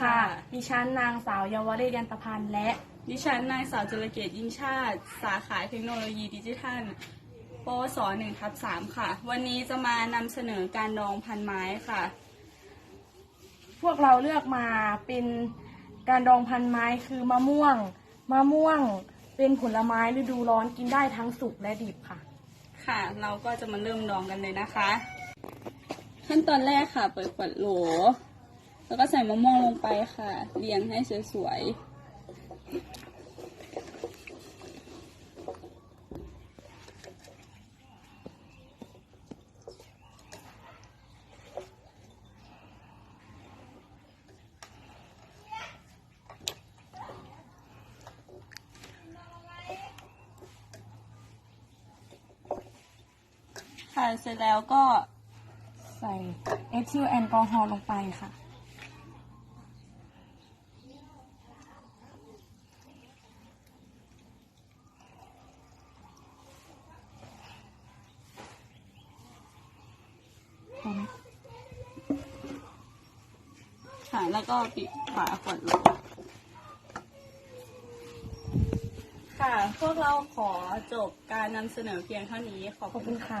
ค่ะ ดิฉันนางสาวเยาวเรศยันตพันธ์และ ดิฉันนายสาวจุลเกียรติยิ่งชาติ สาขาเทคโนโลยีดิจิทัลปวสหนึ่งทับสามค่ะ วันนี้จะมานำเสนอการดองพันไม้ค่ะ พวกเราเลือกมาเป็นการดองพันไม้คือมะม่วง มะม่วงเป็นผลไม้ฤดูร้อนกินได้ทั้งสุกและดิบค่ะ ค่ะ เราก็จะมาเริ่มดองกันเลยนะคะ ขั้นตอนแรกค่ะ เปิดขวดโหล แล้วก็ใส่มะม่วงลงไปค่ะ เรียงให้สวยๆค่ะเสร็จแล้วก็ใส่เอทิลแอลกอฮอล์ลงไปค่ะ ค่ะแล้วก็ปิดฝาขวดลงค่ะ พวกเราขอจบการนำเสนอเพียงเท่านี้ขอบขอบคุคุณณค่ะ ค่ะ